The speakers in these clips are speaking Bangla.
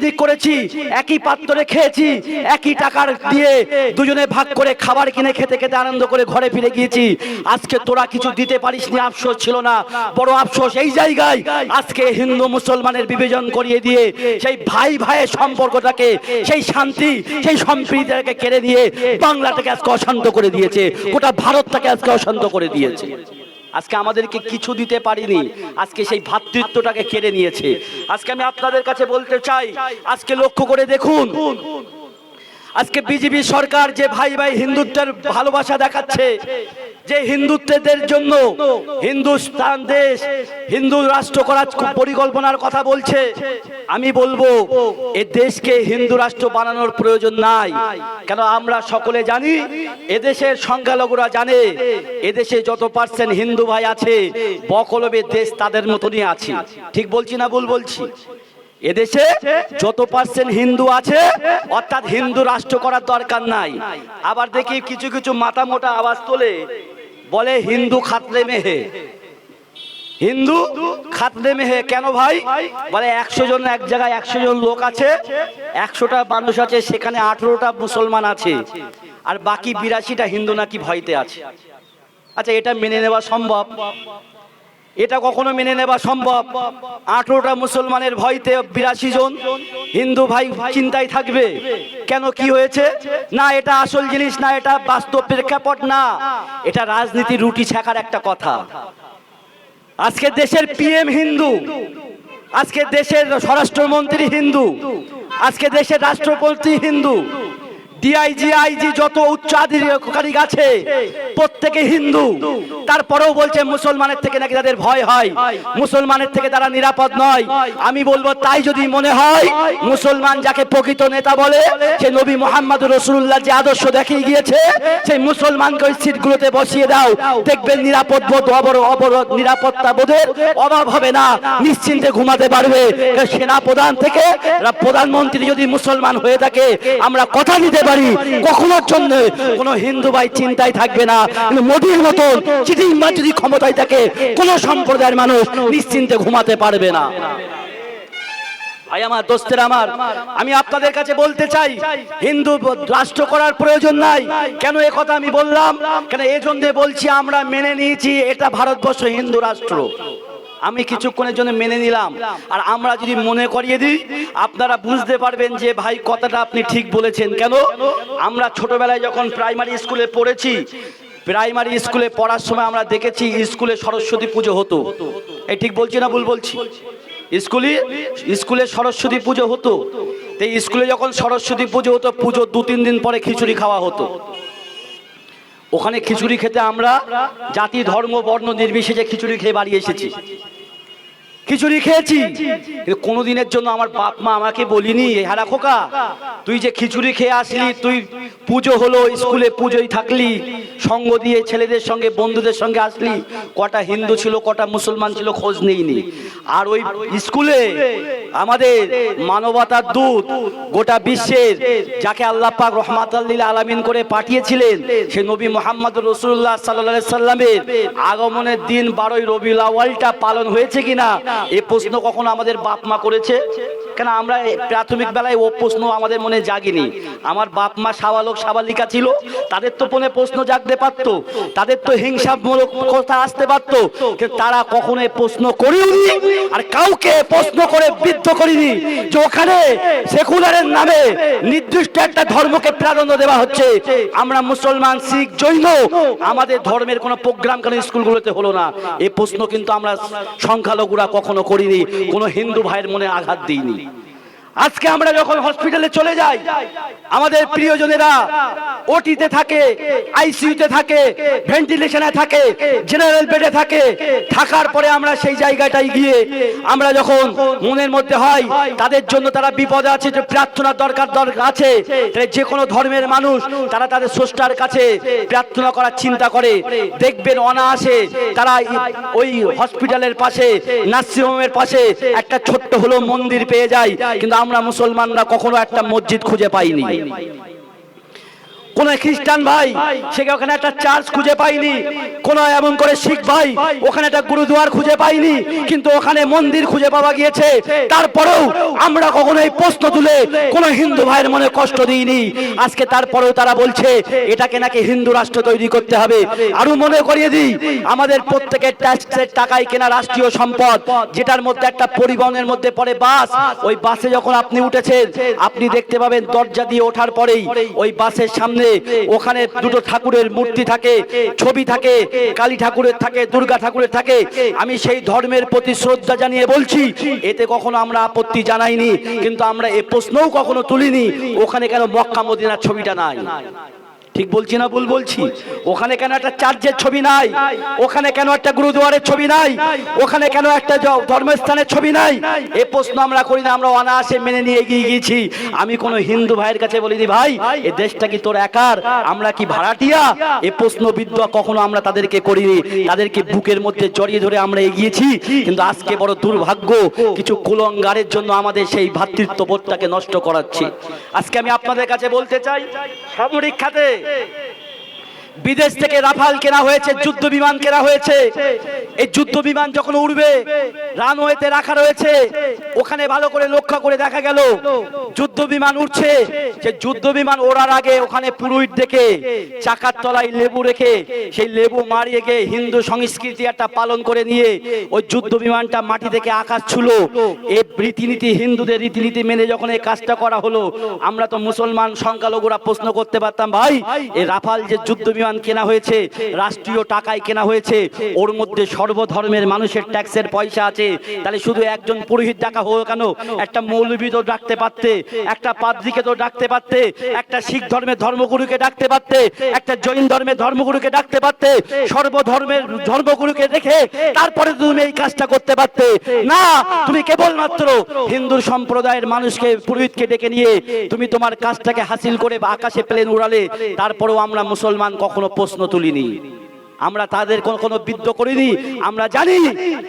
পিকনিক করেছি, একই পাত্রে খেয়েছি, একই টাকার দিয়ে দুজনে ভাগ করে খাবার কিনে খেতে খেতে আনন্দ করে ঘরে ফিরে গিয়েছি। আজকে তোরা কিছু দিতে পারিস নি, আফসোস ছিল না। বড় আফসোস, এই জায়গায় আজকে হিন্দু মুসলমানের বিভাজন করিয়ে দিয়ে সেই ভাই ভাইয়ের সম্পর্কটাকে, সেই শান্তি, সেই সম্প্রীতিটাকে কেড়ে দিয়ে বাংলাটাকে আজকে অশান্ত করে দিয়েছে, গোটা ভারতটাকে আজকে অশান্ত করে দিয়েছে। আজকে আমাদেরকে কিছু দিতে পারিনি। আজকে সেই ভাতৃত্বটাকে কেড়ে নিয়েছে। আজকে আমি আপনাদের কাছে বলতে চাই, আজকে লক্ষ্য করে দেখুন আজকে বিজেপি সরকার যে ভাই ভাই হিন্দুত্বের ভালোবাসা দেখাচ্ছে, যে হিন্দুত্বদের জন্য হিন্দুস্তান দেশ, হিন্দু রাষ্ট্র করার পরিকল্পনার কথা বলছে, আমি বলব, এ দেশকে হিন্দু রাষ্ট্র বানানোর প্রয়োজন নাই। কেন আমরা সকলে জানি এদেশের সংখ্যালঘুরা জানে এদেশে যত পার্সেন্ট হিন্দু ভাই আছে বকলবের দেশ তাদের মতনই আছে। ঠিক বলছি না ভুল বলছি? এদেশে যত পার্সেন্ট হিন্দু আছে, অর্থাৎ হিন্দু রাষ্ট্র করার দরকার নাই। আবার দেখি কিছু কিছু মাথা মোটা আওয়াজ তোলে, বলে হিন্দু খাতলে মেহে। হিন্দু খাতলে মেহে কেন ভাই? বলে একশো জন এক জায়গায় একশো জন লোক আছে, একশোটা মানুষ আছে, সেখানে আঠেরোটা মুসলমান আছে, আর বাকি বিরাশিটা হিন্দু নাকি ভয়তে আছে। আচ্ছা এটা মেনে নেওয়া সম্ভব। এটা কখনো মেনে নেওয়া সম্ভব। আঠেরোটা মুসলমানের ভয়তে বিরাশি জন হিন্দু ভাই চিন্তায় থাকবে, কেন কি হয়েছে? না, এটা আসল জিনিস, না, এটা বাস্তব প্রেক্ষাপট, না, এটা রাজনীতি রুটি ছেঁকার একটা কথা। আজকে দেশের পিএম হিন্দু, আজকে দেশের স্বরাষ্ট্রমন্ত্রী হিন্দু, আজকে দেশের রাষ্ট্রপতি হিন্দু ডিআইজি আইজি যত উচ্চাধিকারী আছে, প্রত্যেকে হিন্দু। তারপরেও বলছে মুসলমানের থেকে নাকি তাদের ভয় হয়। মুসলমানের থেকে তারা নিরাপদ নয়। আমি বলব তাই যদি মনে হয়, মুসলমান যাকে প্রকৃত নেতা বলে, সে নবী মোহাম্মদ রসুল্লাহ যে আদর্শ দেখিয়ে গিয়েছে, সেই মুসলমানকে ওই সিটগুলোতে বসিয়ে দাও। দেখবেন নিরাপদ বোধ, অবর, অবরোধ, নিরাপত্তা বোধের অভাব হবে না। নিশ্চিন্তে ঘুমাতে পারবে। সেনা প্রধান থেকে প্রধানমন্ত্রী যদি মুসলমান হয়ে থাকে, আমরা কথা দিতে পারি, কখনোর জন্য কোনো হিন্দু ভাই চিন্তায় থাকবে না। মোদীর মতন চিঠি যদি ক্ষমতায় থাকে, কোনো সম্প্রদায়ের মানুষ নিশ্চিন্তে ঘুমাতে পারবে না। ভাই আমার, দোস্তের আমার, আমি আপনাদের কাছে বলতে চাই, হিন্দু রাষ্ট্র করার প্রয়োজন নাই। কেন এ কথা আমি বললাম? কেন এই জন্য বলছি, আমরা মেনে নিয়েছি, এটা ভারতবর্ষ হিন্দু রাষ্ট্র। আমি কিছুক্ষণের জন্য মেনে নিলাম। আর আমরা যদি মনে করিয়ে দিই, আপনারা বুঝতে পারবেন যে ভাই, কথাটা আপনি ঠিক বলেছেন। কেন? আমরা ছোটবেলায় যখন প্রাইমারি স্কুলে পড়েছি প্রাইমারি স্কুলে পড়ার সময় আমরা দেখেছি স্কুলে সরস্বতী পুজো হতো। এই ঠিক বলছি না ভুল বলছি? স্কুলে স্কুলে সরস্বতী পুজো হতো। তো স্কুলে যখন সরস্বতী পুজো হতো পুজো দু তিন দিন পরে খিচুড়ি খাওয়া হতো। ওখানে খিচুড়ি খেতে আমরা জাতি ধর্ম বর্ণ নির্বিশেষে খিচুড়ি খেয়ে বাড়ি এসেছি। খিচুড়ি খেয়েছি কিন্তু কোনোদিনের জন্য আমার বাপ মা আমাকে বলিনি হারা খোকা, তুই যে খিচুড়ি খেয়ে আসলি, তুই পুজো হলো, স্কুলে পুজোয় থাকলি, সঙ্গ দিয়ে ছেলেদের সঙ্গে, বন্ধুদের সঙ্গে আসলি, কটা হিন্দু ছিল, কটা মুসলমান ছিল, খোঁজ নেইনি। আর ওই স্কুলে আমাদের মানবতার দূত গোটা বিশ্বের, যাকে আল্লাহ পাক রহমাতাল্লিল আলামিন করে পাঠিয়েছিলেন, সে নবী মোহাম্মদ রসুল্লাহ সাল্লাহ সাল্লামের আগমনের দিন বারোই আওয়ালটা পালন হয়েছে কিনা এ প্রশ্ন কখনো আমাদের বাপ মা করেছে? কেন আমরা প্রাথমিক বেলায় ও প্রশ্ন আমাদের মনে জাগিনি। আমার বাপ মা সাবালক, সাবালিকা ছিল, তাদের তো মনে প্রশ্ন জাগতে পারত, তাদের তো হিংসামূলক কথা আসতে পারত, কিন্তু তারা কখনো প্রশ্ন করিনি আর কাউকে প্রশ্ন করে বিদ্ধ করিনি যে ওখানে সেকুলারের নামে নির্দিষ্ট একটা ধর্মকে প্রাধান্য দেওয়া হচ্ছে। আমরা মুসলমান, শিখ, জৈন, আমাদের ধর্মের কোনো প্রোগ্রাম কেন স্কুলগুলোতে হলো না। এই প্রশ্ন কিন্তু আমরা সংখ্যালঘুরা কখনো করিনি, কোনো হিন্দু ভাইয়ের মনে আঘাত দিইনি। আজকে আমরা যখন হসপিটালে চলে যাই, আমাদের প্রিয়জনেরা ওটিতে থাকে আইসিইউতে থাকে ভেন্টিলেশনে থাকে জেনারেল বেডে থাকে, থাকার পরে আমরা সেই জায়গাটায় গিয়ে আমরা যখন মনের মধ্যে হয়, তাদের জন্য তারা বিপদে আছে, যে প্রার্থনার দরকার দরকার আছে যে কোনো ধর্মের মানুষ তারা তাদের স্রষ্টার কাছে প্রার্থনা করার চিন্তা করে, দেখবেন অনায়াসে তারা ওই হসপিটালের পাশে নার্সিংহোমের পাশে একটা ছোট্ট হলো মন্দির পেয়ে যায়, কিন্তু আমরা মুসলমানরা কখনো একটা মসজিদ খুঁজে পাইনি। কোন খ্রিস্টান ভাই, সে ওখানে একটা চার্চ খুঁজে পাইনি কোন এমন করে শিখ ভাই, ওখানে একটা গুরুদুয়ার খুঁজে পাইনি কিন্তু ওখানে মন্দির খুঁজে পাওয়া গিয়েছে। তারপরেও আমরা কখনো এই প্রশ্ন তুলে কোন হিন্দু ভাইয়ের মনে কষ্ট দিইনি। আজকে তারপরেও তারা বলছে, এটাকে নাকি হিন্দু রাষ্ট্র তৈরি করতে হবে। আরও মনে করিয়ে দিই, আমাদের প্রত্যেকের ট্যাক্সের টাকায় কেনা রাষ্ট্রীয় সম্পদ, যেটার মধ্যে একটা পরিবহনের মধ্যে পড়ে বাস, ওই বাসে যখন আপনি উঠেছেন, আপনি দেখতে পাবেন দরজা দিয়ে ওঠার পরেই ওই বাসের সামনে ওখানে দুটো ঠাকুরের মূর্তি থাকে, ছবি থাকে, কালী ঠাকুরের থাকে, দুর্গা ঠাকুরের থাকে। আমি সেই ধর্মের প্রতি শ্রদ্ধা জানিয়ে বলছি, এতে কখনো আমরা আপত্তি জানাইনি, কিন্তু আমরা এ প্রশ্নও কখনো তুলিনি, ওখানে কেন মক্কা মদিনার ছবিটা নাই? ঠিক বলছি না ভুল বলছি? ওখানে কেন একটা চার্চের ছবি নাই? ওখানে কেন একটা গুরুদুয়ারের ছবি নাই? ওখানে কেন একটা ধর্মস্থানের ছবি নাই? এ প্রশ্ন আমরা করি না, আমরা অনায়াসে মেনে নিয়ে এগিয়ে গিয়েছি। আমি কোনো হিন্দু ভাইয়ের কাছে বলিনি ভাই, এ দেশটা কি তোর একার? আমরা কি ভাড়াটিয়া? এ প্রশ্ন বিদ্যা কখনো আমরা তাদেরকে করিনি। তাদেরকে বুকের মধ্যে জড়িয়ে ধরে আমরা এগিয়েছি। কিন্তু আজকে বড় দুর্ভাগ্য, কিছু কুলঙ্গারের জন্য আমাদের সেই ভ্রাতৃত্ববোধটাকে নষ্ট করাচ্ছে। আজকে আমি আপনাদের কাছে বলতে চাই, সামরিক খাতে 对。对 বিদেশ থেকে রাফাল কেনা হয়েছে, যুদ্ধ বিমান কেনা হয়েছে। এই যুদ্ধ বিমান যখন উড়বে, রানওয়েতে রাখা রয়েছে। ওখানে ভালো করে লক্ষ্য করে দেখা গেল, যুদ্ধ বিমান উঠছে যে যুদ্ধ বিমান ওড়ার আগে ওখানে পুরোহিত দেখে চাকার তলায় লেবু রেখে, সেই লেবু মারিয়ে গিয়ে হিন্দু সংস্কৃতি একটা পালন করে নিয়ে ওই যুদ্ধ বিমানটা মাটি থেকে আকাশ ছুল। এই রীতিনীতি, হিন্দুদের রীতিনীতি মেনে যখন এই কাজটা করা হলো, আমরা তো মুসলমান সংখ্যালঘুরা প্রশ্ন করতে পারতাম, ভাই এই রাফাল যে যুদ্ধ বিমান কেনা হয়েছে, রাষ্ট্রীয় টাকায় কেনা হয়েছে, ওর মধ্যে সর্বধর্মের মানুষের ট্যাক্সের পয়সা আছে। তাহলে শুধু একজন পুরোহিত ডাকা হলো কেন? একটা মৌলবী তো ডাকতে পারতে, একটা পাদ্রিকে তো ডাকতে পারতে, একটা শিখ ধর্মের ধর্মগুরুকে ডাকতে পারতে, একটা জৈন ধর্মের ধর্মগুরুকে ডাকতে পারতে, সর্বধর্মের ধর্মগুরুকে রেখে তারপরে তুমি এই কাজটা করতে পারতে। না, তুমি কেবলমাত্র হিন্দু সম্প্রদায়ের মানুষকে, পুরোহিতকে ডেকে নিয়ে তুমি তোমার কাজটাকে হাসিল করে বা আকাশে প্লেন উড়ালে, তারপরেও আমরা মুসলমান কখনো প্রশ্ন তুলিনি। আমরা তাদের কোনো কোনো বিদ্য করিনি। আমরা জানি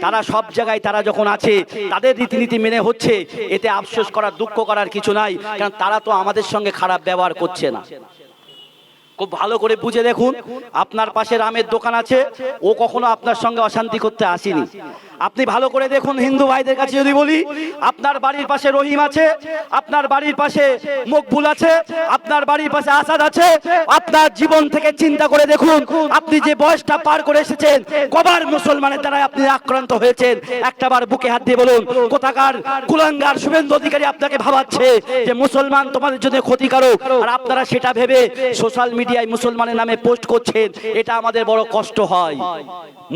তারা সব জায়গায় তারা যখন আছে, তাদের রীতিনীতি মেনে হচ্ছে। এতে আফসোস করার, দুঃখ করার কিছু নাই। কারণ তারা তো আমাদের সঙ্গে খারাপ ব্যবহার করছে না। খুব ভালো করে বুঝে দেখুন। আপনার পাশে রামের দোকান আছে। ও কখনো আপনার সঙ্গে অশান্তি করতে আসেনি। আপনি ভালো করে দেখুন, হিন্দু ভাইদের কাছে যদি বলি, আপনার বাড়ির পাশে রহিম আছে, আপনার বাড়ির পাশে মকবুল আছে, আপনার বাড়ির পাশে আসাদ আছে, আপনার জীবন থেকে চিন্তা করে দেখুন, আপনি যে বয়সটা পার করে এসেছেন, কবার মুসলমানের দ্বারা আপনি আক্রান্ত হয়েছেন। একটাবার বুকে হাত দিয়ে বলুন, কোথাকার কুলাঙ্গার শুভেন্দু অধিকারী আপনাকে ভাবাচ্ছে যে মুসলমান তোমাদের জন্য ক্ষতিকারক, আর আপনারা সেটা ভেবে সোশ্যাল মিডিয়ায় মুসলমানের নামে পোস্ট করছেন, এটা আমাদের বড় কষ্ট হয়।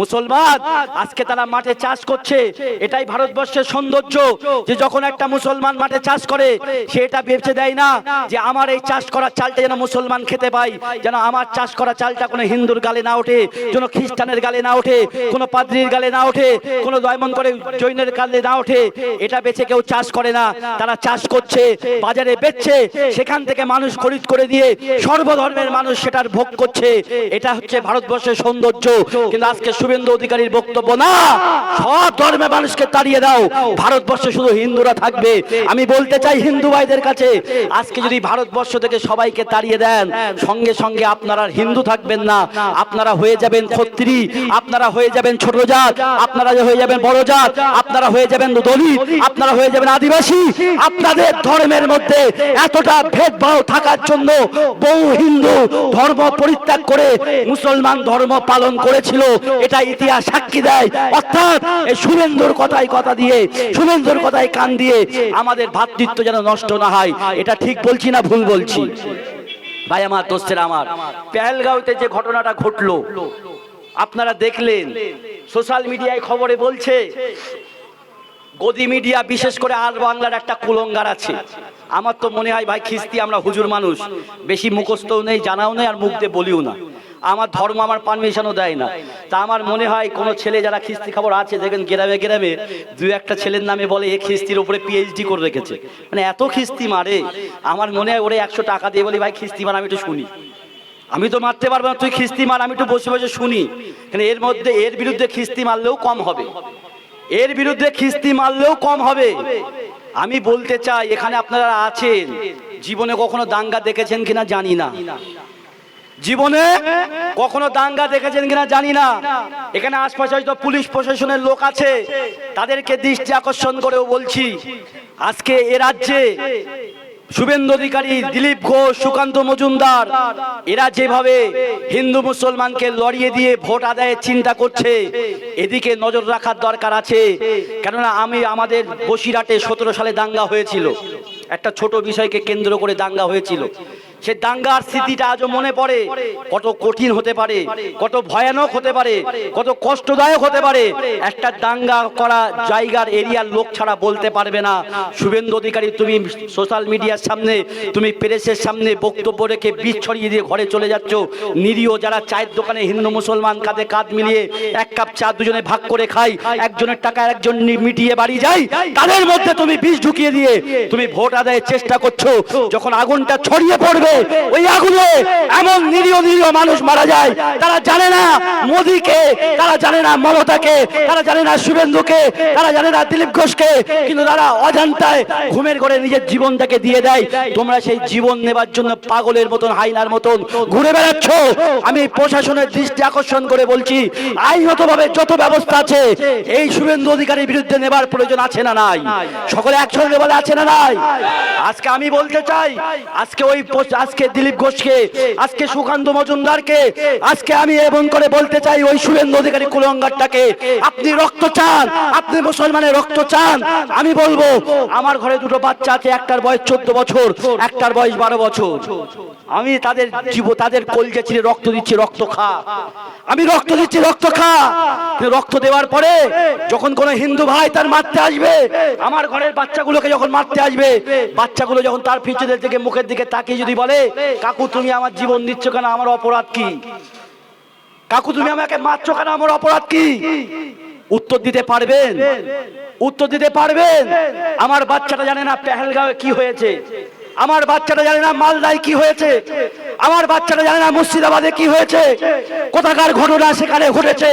মুসলমান, আজকে তারা মাঠে চাষ করছে, এটাই ভারতবর্ষের সৌন্দর্য, যে যখন একটা মুসলমান মাঠে চাষ করে, সে এটা বেঁচে দেয় না, যে আমার এই চাষ করা চালটা যেন মুসলমান খেতে পাই যেন আমার চাষ করা চালটা কোনো হিন্দুর গালে না ওঠে, যেন খ্রিস্টানের গালে না ওঠে, কোনো পাদ্রির গালে না ওঠে, কোনো দয়মন করে জৈনের গালে না ওঠে, এটা বেছে কেউ চাষ করে না, তারা চাষ করছে, বাজারে বেচছে, সেখান থেকে মানুষ খরিদ করে দিয়ে সর্বধর্মের মানুষ সেটার ভোগ করছে, এটা হচ্ছে ভারতবর্ষের সৌন্দর্য, কিন্তু আজকে শুভেন্দু অধিকারীর বক্তব্য না সব ধর্মের মানুষকে তাড়িয়ে দাও। ভারতবর্ষে শুধু হিন্দুরা থাকবে। আমি বলতে চাই হিন্দু ভাইদের কাছে, আজকে যদি ভারতবর্ষ থেকে সবাইকে তাড়িয়ে দেন, সঙ্গে সঙ্গে আপনারা হিন্দু থাকবেন না। আপনারা হয়ে যাবেন ক্ষত্রি, আপনারা হয়ে যাবেন ছোট জাত, আপনারা হয়ে যাবেন বড় জাত, আপনারা হয়ে যাবেন দলিত, আপনারা হয়ে যাবেন আদিবাসী। আপনাদের ধর্মের মধ্যে এতটা ভেদভাব থাকার জন্য বহু হিন্দু ধর্ম পরিত্যাগ করে মুসলমান ধর্ম পালন করেছিল। এটা ইতিহাস সাক্ষী দেয়। অর্থাৎ এই শুভেন্দুর কথায় কথা দিয়ে শুভেন্দুর কথায় কান দিয়ে আমাদের ভাতৃত্ব যেন নষ্ট না হয়। এটা ঠিক বলছি না ভুল বলছি? ভাই আমার, দোস্তের আমার, পেহেলগাঁওতে যে ঘটনাটা ঘটলো, আপনারা দেখলেন, সোশ্যাল মিডিয়ায় খবরে বলছে, গদি মিডিয়া বিশেষ করে আর বাংলার একটা কুলঙ্গার আছে। আমার তো মনে হয়, ভাই, খিস্তি আমরা হুজুর মানুষ, বেশি মুখস্থও নেই, জানাও নেই, আর মুখ দিয়ে বলিও না। আমার ধর্ম আমার পারমিশনও দেয় না। তা আমার মনে হয় কোনো ছেলে যারা খিস্তি খবর আছে, দেখেন গ্রামে গ্রামে দু একটা ছেলের নামে বলে, এ খিস্তির উপরে পিএইচডি করে রেখেছে। মানে এত খিস্তি মারে। আমার মনে হয় ওরে একশো টাকা দিয়ে বলি, ভাই, খিস্তি মার, আমি একটু শুনি। আমি তো মারতে পারব না, তুই খিস্তি মার, আমি একটু বসে বসে শুনি। কিন্তু এর মধ্যে, এর বিরুদ্ধে খিস্তি মারলেও কম হবে। এর বিরুদ্ধে খিস্তি মারলেও কম হবে। আমি বলতে চাই, এখানে আপনারা আছেন, জীবনে কখনো দাঙ্গা দেখেছেন কিনা জানি না। জীবনে কখনো দাঙ্গা দেখেছেন কিনা জানি না। এখানে আশপাশে হয়তো পুলিশ প্রশাসনের লোক আছে, তাদেরকে দৃষ্টি আকর্ষণ করেও বলছি, আজকে এ রাজ্যে শুভেন্দু অধিকারী দিলীপ ঘোষ, সুকান্ত মজুমদার, এরা যেভাবে হিন্দু মুসলমানকে লড়িয়ে দিয়ে ভোট আদায়ের চিন্তা করছে, এদিকে নজর রাখার দরকার আছে। কেননা আমি আমাদের বসিরহাটে সতেরো সালে দাঙ্গা হয়েছিল। একটা ছোট বিষয়কে কেন্দ্র করে দাঙ্গা হয়েছিল। সে দাঙ্গার স্মৃতিটা আজও মনে পড়ে। কত কঠিন হতে পারে, কত ভয়ানক হতে পারে, কত কষ্টদায়ক হতে পারে। একটা দাঙ্গা করা জায়গার এরিয়ার লোক ছাড়া বলতে পারবে না। শুভেন্দু অধিকারী, তুমি সোশ্যাল মিডিয়ার সামনে, তুমি প্রেসের সামনে বক্তব্য রেখে বিষ ছড়িয়ে দিয়ে ঘরে চলে যাচ্ছ। নিরীহ যারা চায়ের দোকানে হিন্দু মুসলমান কাঁধে কাঁধ মিলিয়ে এক কাপ চা দুজনে ভাগ করে খাই একজনের টাকা একজন মিটিয়ে বাড়ি যায়, তাদের মধ্যে তুমি বিষ ঢুকিয়ে দিয়ে তুমি ভোট আদায়ের চেষ্টা করছ। যখন আগুনটা ছড়িয়ে পড়বে ওই আগুনে এমন নিরীহ নিরীহ মানুষ মারা যায়। তারা জানে না মোদীকে, তারা জানে না মমতাকে, তারা জানে না শুভেন্দুকে, তারা জানে না দিলীপ ঘোষকে, কিন্তু তারা অজান্তায় ঘুমের ঘরে নিজের জীবনটাকে দিয়ে দেয়। তোমরা সেই জীবন নেবার জন্য পাগলের মতন, হাইনার মতন ঘুরে বেড়াচ্ছ। আমি প্রশাসনের দৃষ্টি আকর্ষণ করে বলছি, আইনগতভাবে যত ব্যবস্থা আছে, এই শুভেন্দু অধিকারীর বিরুদ্ধে নেবার প্রয়োজন আছে না নাই? সকলে একসঙ্গে বলে আছে না নাই? আজকে আমি বলতে চাই, আজকে ওই আজকে দিলীপ ঘোষকে, আজকে সুকান্ত মজুমদারকে, আজকে আমি এবং করে বলতে চাই ওই শুভেন্দু অধিকারী কুলঙ্গারটাকে। আপনি রক্ত চান, আপনি মুসলমানের রক্ত চান, আমি বলব, আমার ঘরে দুটো বাচ্চা আছে, একটার বয়স চোদ্দ বছর, একটার বয়স বারো বছর। আমি তাদের জীব, তাদের কলজে চিরে রক্ত দিচ্ছি, রক্ত খা। আমি রক্ত দিচ্ছি, রক্ত খা। রক্ত দেওয়ার পরে যখন কোনো হিন্দু ভাই তার মারতে আসবে, আমার ঘরের বাচ্চাগুলোকে যখন মারতে আসবে, বাচ্চাগুলো যখন তার পিছনের দিকে, মুখের দিকে তাকিয়ে যদি বলে, কাকু, তুমি আমার জীবন দিচ্ছ কেন? আমার অপরাধ কি? কাকু, তুমি আমাকে মারছো কেন? আমার অপরাধ কি? উত্তর দিতে পারবেন। উত্তর দিতে পারবেন। আমার বাচ্চাটা জানে না পেহেলগাঁও কি হয়েছে। আমার বাচ্চাটা জানে না মালদায় কি হয়েছে। আমার বাচ্চাটা জানে না মুর্শিদাবাদে কি হয়েছে, কোথাকার ঘটনা সেখানে ঘটেছে।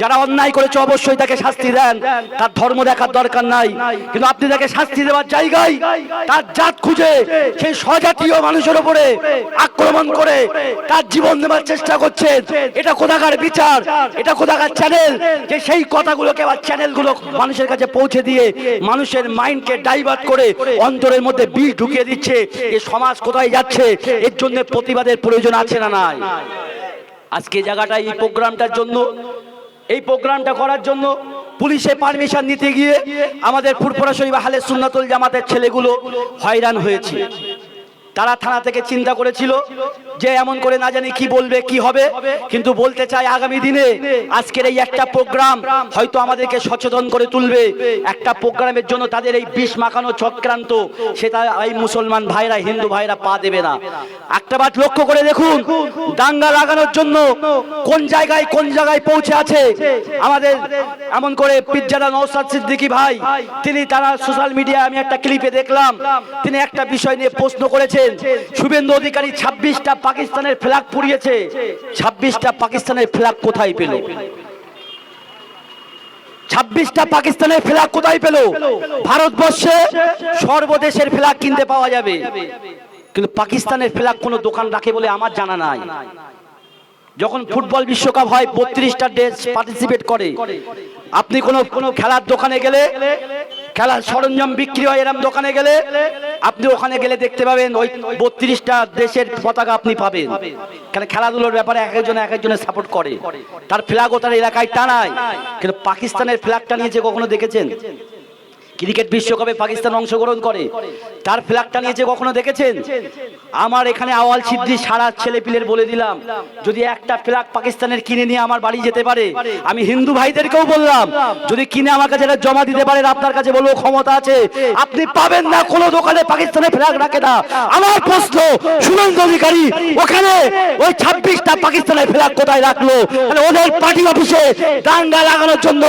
যারা অন্যায় করেছে অবশ্যই তাকে শাস্তি দেন। তার ধর্ম দেখার দরকার নাই। কিন্তু আপনি তাকে শাস্তি দেওয়ার জায়গায় তার জাত খুঁজে সেই স্বজাতীয় মানুষের উপরে আক্রমণ করে তার জীবন নেবার চেষ্টা করছেন। এটা কোথাকার বিচার? এটা কোথাকার চ্যানেল যে সেই কথাগুলোকে আবার চ্যানেলগুলো মানুষের কাছে পৌঁছে দিয়ে মানুষের মাইন্ডকে ডাইভার্ট করে অন্তরের মধ্যে বিষ ঢুকিয়ে দিচ্ছে। এই সমাজ কোথায় যাচ্ছে? এর জন্য প্রতিবাদের প্রয়োজন আছে না নাই? আজকে জায়গাটা এই প্রোগ্রামটার জন্য, এই প্রোগ্রামটা করার জন্য পুলিশে পারমিশন নিতে গিয়ে আমাদের ফুরফুরা শরীফ হালে সুন্নাতুল জামাতের ছেলেগুলো হয়রান হয়েছে। তারা থানা থেকে চিন্তা করেছিল যে এমন করে না জানি কি বলবে, কি হবে। কিন্তু বলতে চাই আগামী দিনে আজকের এই একটা প্রোগ্রাম হয়তো আমাদেরকে সচেতন করে তুলবে। একটা প্রোগ্রামের জন্য তাদের এই বিষ মাখানো চক্রান্ত সেটা এই মুসলমান ভাইরা, হিন্দু ভাইরা পা দেবে না। একটা বার লক্ষ্য করে দেখুন, দাঙ্গা লাগানোর জন্য কোন জায়গায় কোন জায়গায় পৌঁছে আছে? আমাদের এমন করে পিজ্জারা নৌসাদ সিদ্দিকী ভাই, তিনি তারা সোশ্যাল মিডিয়ায় আমি একটা ক্লিপে দেখলাম। তিনি একটা বিষয় নিয়ে প্রশ্ন করেছেন শুভেন্দু অধিকারী ছাব্বিশটা পাকিস্তানের ফ্ল্যাগ পুড়িয়েছে। ছাব্বিশটা পাকিস্তানের ফ্ল্যাগ কোথায় পেল? ছাব্বিশটা পাকিস্তানের ফ্ল্যাগ কোথায় পেল? ভারতবর্ষে সর্বদেশের ফ্ল্যাগ কিনতে পাওয়া যাবে। কিন্তু পাকিস্তানের ফ্ল্যাগ কোনো দোকান রাখে বলে আমার জানা নাই। যখন ফুটবল বিশ্বকাপ হয়, বত্রিশটা দেশ পার্টিসিপেট করে। আপনি কোনো কোনো খেলার দোকানে গেলে খেলার সরঞ্জাম বিক্রি হয় এরম দোকানে গেলে, আপনি ওখানে গেলে দেখতে পাবেন ওই বত্রিশটা দেশের পতাকা আপনি পাবেন। কেন খেলাধুলোর ব্যাপারে এক একজন এক একজনের সাপোর্ট করে। তার ফ্ল্যাগও তার এলাকায় টানায় কিন্তু পাকিস্তানের ফ্ল্যাগ টানিয়েছে কখনো দেখেছেন? ক্রিকেট বিশ্বকাপে পাকিস্তান অংশগ্রহণ করে। তার ফ্ল্যাগটা নিয়েছে কখনো দেখেছেন? আমার এখানে আওয়াল সিদ্ধি সারা ছেলে পিলের বলে দিলাম, যদি একটা ফ্ল্যাগ পাকিস্তানের কিনে নিয়ে আমার বাড়ি যেতে পারে, আমি হিন্দু ভাইদেরকেও বললাম, যদি কিনে আমার কাছে এটা জমা দিতে পারেন আপনার কাছে বলব ক্ষমতা আছে। আপনি পাবেন না, কোনো দোকানে পাকিস্তানের ফ্ল্যাগ রাখে না। আমার প্রশ্ন শুভেন্দু অধিকারী, ওখানে ওই ছাব্বিশটা পাকিস্তানের ফ্ল্যাগ কোথায় রাখল? মানে ওদের পার্টি অফিসে দাঙ্গা লাগানোর জন্য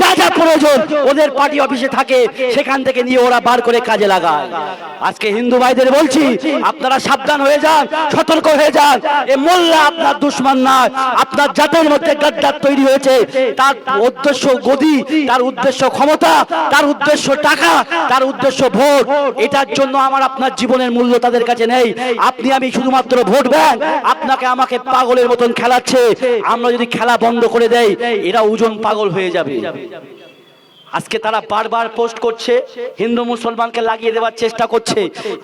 যা যা প্রয়োজন, ওদের পার্টি অফিসে থাকে। সেখান থেকে নিয়ে ওরা বার করে কাজে লাগায়। আজকে হিন্দু ভাইদের বলছি, আপনারা সাবধান হয়ে যান, সতর্ক হয়ে যান। এ মোল্লা আপনার দুশ্মন নয়, আপনার জাতের মধ্যে গাদ্দার তৈরি হয়েছে। তার উদ্দেশ্য গদি, তার উদ্দেশ্য ক্ষমতা, তার উদ্দেশ্য টাকা, তার উদ্দেশ্য ভোট। এটার জন্য আমার আপনার জীবনের মূল্য তাদের কাছে নেই। আপনি আমি শুধুমাত্র ভোট ব্যাংক, আপনাকে আমাকে পাগলের মতন খেলাচ্ছে। আমরা যদি খেলা বন্ধ করে দেই, এরা ওজন পাগল হয়ে যাবে। আজকে তারা বারবার পোস্ট করছে, হিন্দু মুসলমানকে লাগিয়ে দেওয়ার চেষ্টা করছে।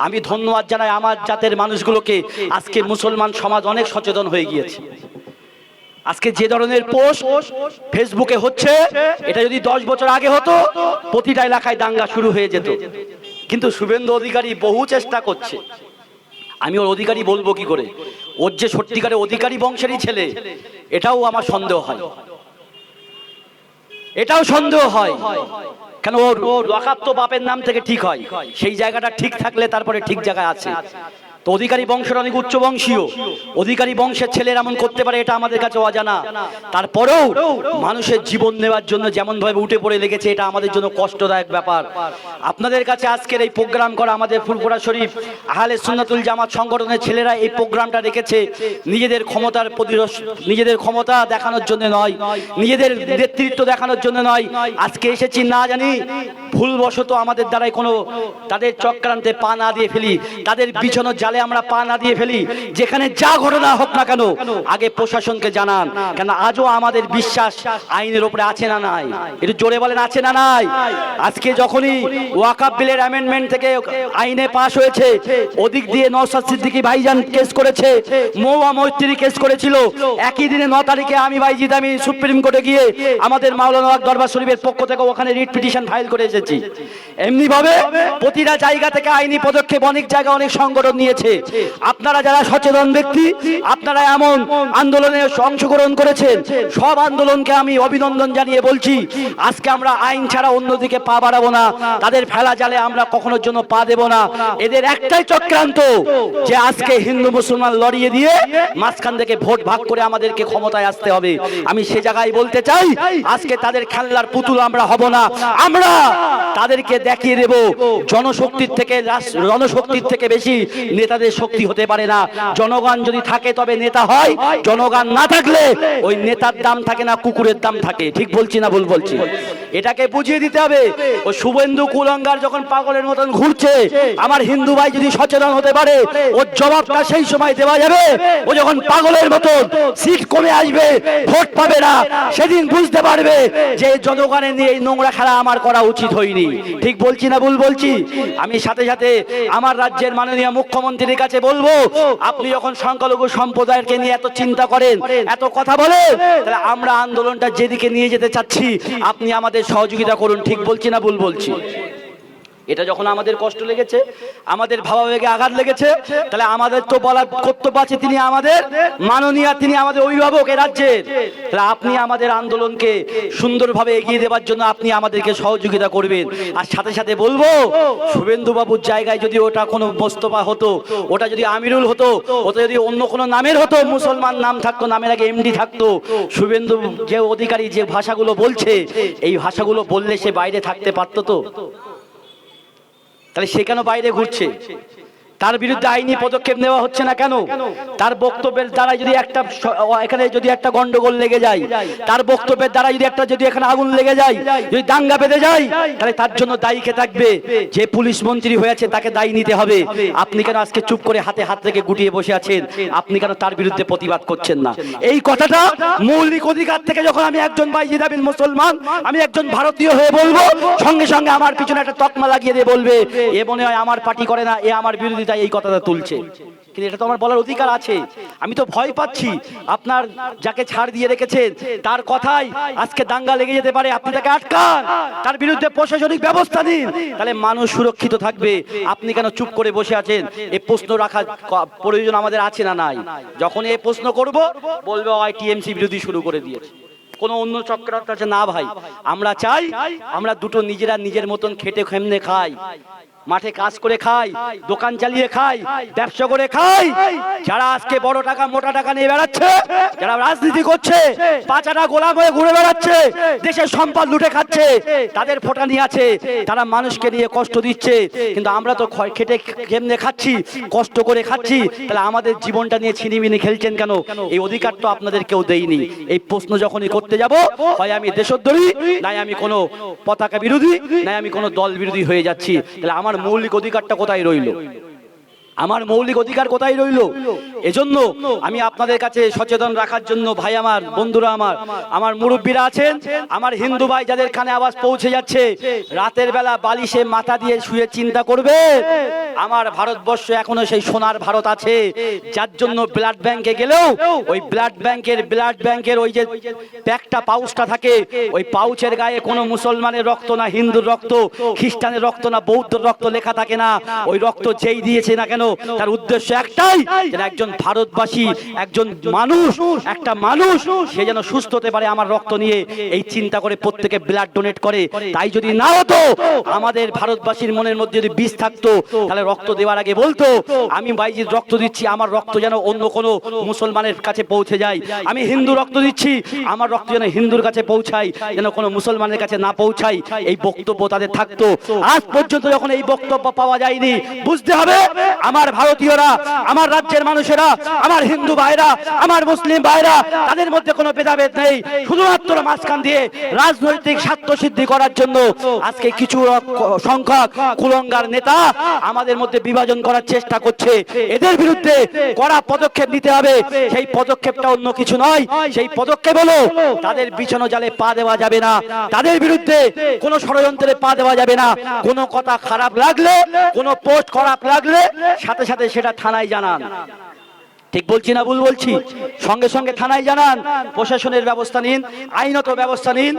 আমি ধন্যবাদ জানাই আমার জাতের মানুষগুলোকে। আজকে মুসলমান সমাজ অনেক সচেতন হয়ে গিয়েছে। আজকে যে ধরনের পোস্ট ফেসবুকে হচ্ছে, এটা যদি দশ বছর আগে হতো, প্রতিটা এলাকায় দাঙ্গা শুরু হয়ে যেত। কিন্তু শুভেন্দু অধিকারী বহু চেষ্টা করছে। আমি ওর অধিকারী বলব কি করে? ওর যে সত্যিকারের অধিকারী বংশেরই ছেলে, এটাও আমার সন্দেহ হয়। এটাও সন্দেহ হয়। কেন ওর ওর লকাপ তো বাপের নাম থেকে ঠিক হয়। সেই জায়গাটা ঠিক থাকলে তারপরে ঠিক জায়গায় আছে। তো অধিকারী বংশের অনেক উচ্চ বংশীয়। অধিকারী বংশের ছেলের এমন করতে পারে, এটা আমাদের কাছে অজানা। তারপরেও মানুষের জীবন নেওয়ার জন্য যেমন ভাবে উঠে পড়ে লেগেছে, এটা আমাদের জন্য কষ্টদায়ক ব্যাপার। আপনাদের কাছে আজকের এই প্রোগ্রাম করা আমাদের ফুলপুরা শরীফ আহলে সুন্নাতুল জামাত সংগঠনের ছেলেরা এই প্রোগ্রামটা রেখেছে। নিজেদের ক্ষমতার প্রতিরোধ, নিজেদের ক্ষমতা দেখানোর জন্য নয়, নিজেদের নেতৃত্ব দেখানোর জন্য নয়। আজকে এসেছি না জানি, ভুলবশত আমাদের দ্বারাই কোনো তাদের চক্রান্তে পা না দিয়ে ফেলি। তাদের বিছানোর জালে আমরা পা না দিয়ে ফেলি। যেখানে যা ঘটনা হোক না কেন, আগে প্রশাসনকে জানান কেন আজও আমাদের বিশ্বাস আইনের উপরে আছে না নাই। একটু জোরে বলেন, আছে না নাই? আজকে যখনই ওয়াকাব বিলের অ্যামেন্ডমেন্ট থেকে আইনে পাশ হয়েছে, ওদিক দিয়ে নওশাদ সিদ্দিকী ভাইজান কেস করেছে মৌয়া মৈত্রী কেস করেছিল। একই দিনে ন তারিখে আমি বাইজিদ আমি সুপ্রিম কোর্টে গিয়ে আমাদের মাওলানা দরবার শরীফের পক্ষ থেকে ওখানে রিট পিটিশন ফাইল করে এসেছি। এমনি ভাবে প্রতিটা জায়গা থেকে আইনি পদক্ষেপ, অনেক জায়গা অনেক সংগঠন নিয়েছে। আপনারা যারা সচেতন ব্যক্তি, আপনারা এমন আন্দোলনে অংশগ্রহণ করেছেন। সব আন্দোলনকে আমি অভিনন্দন জানিয়ে বলছি। আজকে আমরা আইন ছাড়া অন্যদিকে পা বাড়াবো না। তাদের ফেলা জালে আমরা কখনোর জন্য পা দেব না। এদের একটাই চক্রান্ত, যে আজকে হিন্দু মুসলমান লড়িয়ে দিয়ে মাঝখান থেকে ভোট ভাগ করে আমাদেরকে ক্ষমতায় আসতে হবে। আমি সে জায়গায় বলতে চাই, আজকে তাদের খেলনার পুতুল আমরা হব না। আমরা তাদেরকে দেখিয়ে দেব। জনশক্তির থেকে জনশক্তির থেকে বেশি নেতাদের শক্তি হতে পারে না। জনগণ যদি থাকে তবে নেতা হয়। জনগণ না থাকলে ওই নেতার দাম থাকে না, কুকুরের দাম থাকে। ঠিক বলছি না ভুল বলছি? এটাকে বুঝিয়ে দিতে হবে। ও শুভেন্দু কুলঙ্গার যখন পাগলের মতন ঘুরছে, আমার হিন্দু ভাই যদি সচেতন হতে পারে, ওর জবাবটা সেই সময় দেওয়া যাবে। ও যখন পাগলের মতন সিট কমে আসবে, ভোট পাবে না, সেদিন বুঝতে পারবে যে জনগণের নিয়ে এই নোংরা খেলা আমার করা উচিত হয়নি। ঠিক বলছি না ভুল বলছি? আমি সাথে সাথে আমার রাজ্যের মাননীয় মুখ্যমন্ত্রীর কাছে বলব, আপনি যখন সংখ্যালঘু সম্প্রদায়কে নিয়ে এত চিন্তা করেন, এত কথা বলেন, তাহলে আমরা আন্দোলনটা যেদিকে নিয়ে যেতে চাচ্ছি, আপনি আমাদের সহযোগিতা করুন, ঠিক বলছি না ভুল বলছি? এটা যখন আমাদের কষ্ট লেগেছে, আমাদের ভাবাবেগে আঘাত লেগেছে, তাহলে আমাদের তো বলার কর্তব্য আছে তিনি আমাদের, মাননীয় তিনি আমাদের অভিভাবক এ রাজ্যের। তাহলে আপনি আমাদের আন্দোলনকে সুন্দরভাবে এগিয়ে দেওয়ার জন্য আপনি আমাদেরকে সহযোগিতা করবেন। আর সাথে সাথে বলব শুভেন্দু বাবুর জায়গায় যদি ওটা কোনো মোস্তফা হতো, ওটা যদি আমিরুল হতো, ওটা যদি অন্য কোনো নামের হতো, মুসলমান নাম থাকতো, নামের আগে এমডি থাকতো, শুভেন্দু যে অধিকারী যে ভাষাগুলো বলছে, এই ভাষাগুলো বললে সে বাইরে থাকতে পারতো তো? তাহলে সে কেন বাইরে ঘুরছে? তার বিরুদ্ধে আইনি পদক্ষেপ নেওয়া হচ্ছে না কেন? তার বক্তব্যের দ্বারা যদি একটা এখানে যদি একটা গন্ডগোল লেগে যায় তার বক্তব্যের দ্বারা যদি একটা যদি এখানে আগুন লেগে যায় যদি দাঙ্গা বেঁধে যায় তাহলে তার জন্য দায়ী কে থাকবে? যে পুলিশ মন্ত্রী হয়েছে তাকে দায়ী নিতে হবে। আপনি কেন আজকে চুপ করে হাতে হাত থেকে গুটিয়ে বসে আছেন? আপনি কেন তার বিরুদ্ধে প্রতিবাদ করছেন না? এই কথাটা মৌলিক অধিকার থেকে যখন আমি একজন বাইজিদাবিন মুসলমান আমি একজন ভারতীয় হয়ে বলব সঙ্গে সঙ্গে আমার পিছনে একটা তকমা লাগিয়ে দিয়ে বলবে এ মনে হয় আমার পার্টি করে না এ আমার বিরোধিতা এই কথাটা তুলছে। কিন্তু এটা তো আমার বলার অধিকার আছে। আমি তো ভয় পাচ্ছি। আপনার যাকে ছাড় দিয়ে রেখেছেন, তার কথাই আজকে দাঙ্গা লেগে যেতে পারে। আপনি তাকে আটকান। তার বিরুদ্ধে প্রশাসনিক ব্যবস্থা নিন। তাহলে মানুষ সুরক্ষিত থাকবে। আপনি কেন চুপ করে বসে আছেন? এই প্রশ্ন রাখা ক- প্রয়োজন আমাদের আছে না নাই? যখন এই প্রশ্ন করব, বলবে, ওই টিএমসি বিরোধী শুরু করে দিয়েছে। কোনো অন্য চক্রান্ত আছে না ভাই। আমরা চাই, আমরা দুটো নিজেরা নিজের মতন খেটে খেমনে খাই। মাঠে কাজ করে খাই, দোকান চালিয়ে খাই, ব্যবসা করে খাই। যারা আজকে বড় টাকা, মোটা টাকা নিয়ে বেড়াচ্ছে, যারা রাজনীতি করছে পাঁচাটা গোলাম হয়ে ঘুরে বেড়াচ্ছে, দেশের সম্পদ লুটে খাচ্ছে, তাদের ফোটানি আছে। তারা মানুষকে নিয়ে কষ্ট দিচ্ছে, কিন্তু আমরা তো খেটে কেমনে খাচ্ছি, কষ্ট করে খাচ্ছি। তাহলে আমাদের জীবনটা নিয়ে ছিনিমিনি খেলছেন কেন? এই অধিকার তো আপনাদের কেউ দেয়নি। এই প্রশ্ন যখনই করতে যাব, হয় আমি দেশদ্রোহী, নাই আমি কোনো পতাকা বিরোধী, নাই আমি কোনো দল বিরোধী হয়ে যাচ্ছি। তাহলে আমার মৌলিক অধিকারটা কোথায় রইল? আমার মৌলিক অধিকার কোথায় রইল? এজন্য আমি আপনাদের কাছে সচেতন রাখার জন্য ভাই আমার, বন্ধুরা আমার আমার মুরব্বীরা আছেন, আমার হিন্দু ভাই যাদের কানে আওয়াজ পৌঁছে যাচ্ছে, রাতের বেলা বালিশে মাথা দিয়ে শুয়ে চিন্তা করবে। আমার ভারতবর্ষ এখনও সেই সোনার ভারত আছে, যার জন্য ব্লাড ব্যাংকে গেলেও ওই ব্লাড ব্যাংকের ব্লাড ব্যাংকের ওই যে প্যাকটা, পাউচটা থাকে, ওই পাউচের গায়ে কোনো মুসলমানের রক্ত না হিন্দুর রক্ত, খ্রিস্টানের রক্ত না বৌদ্ধ রক্ত লেখা থাকে না, ওই রক্ত যেই দিয়েছে না কেন তার উদ্দেশ্য একটাই একজন ভারতবাসী, একজন মানুষ, একটা মানুষ, সে যেন সুস্থ হতে পারে আমার রক্ত নিয়ে। এই চিন্তা করে প্রত্যেকে ব্লাড ডোনেট করে। তাই যদি না হতো, আমাদের ভারতবাসীর মনের মধ্যে যদি বিষ থাকতো, তাহলে রক্ত দেওয়ার আগে বলতো, আমি বাইজির রক্ত দিচ্ছি, আমার রক্ত যেন অন্য কোনো মুসলমানের কাছে পৌঁছে যায়। আমি হিন্দু রক্ত দিচ্ছি, আমার রক্ত যেন হিন্দুর কাছে পৌঁছায়, যেন কোনো মুসলমানের কাছে না পৌঁছায়। এই বক্তব্য তাদের থাকতো। আজ পর্যন্ত যখন এই বক্তব্য পাওয়া যায়নি, বুঝতে হবে আমার ভারতীয়রা, আমার রাজ্যের মানুষেরা, আমার হিন্দু ভাইরা, আমার মুসলিম ভাইরা, তাদের মধ্যে কোনো ভেদাভেদ নেই। শুধুমাত্র মাঝখান দিয়ে রাজনৈতিক স্বার্থ সিদ্ধি করার জন্য আজকে কিছু সংখ্যক কুলঙ্গার নেতা আমাদের মধ্যে বিভাজন করার চেষ্টা করছে। এদের বিরুদ্ধে কড়া পদক্ষেপ নিতে হবে। সেই পদক্ষেপটা অন্য কিছু নয়। সেই পদক্ষেপ হলো তাদের বিছানো জালে পা দেওয়া যাবে না। তাদের বিরুদ্ধে কোনো ষড়যন্ত্রে পা দেওয়া যাবে না। কোনো কথা খারাপ লাগলে, কোনো পোস্ট খারাপ লাগলে সাথে সাথে সেটা থানায় জানান। ঠিক বলছি না ভুল বলছি? সঙ্গে সঙ্গে থানায় জানান, প্রশাসনের ব্যবস্থা নিন, আইনত ব্যবস্থা নিন।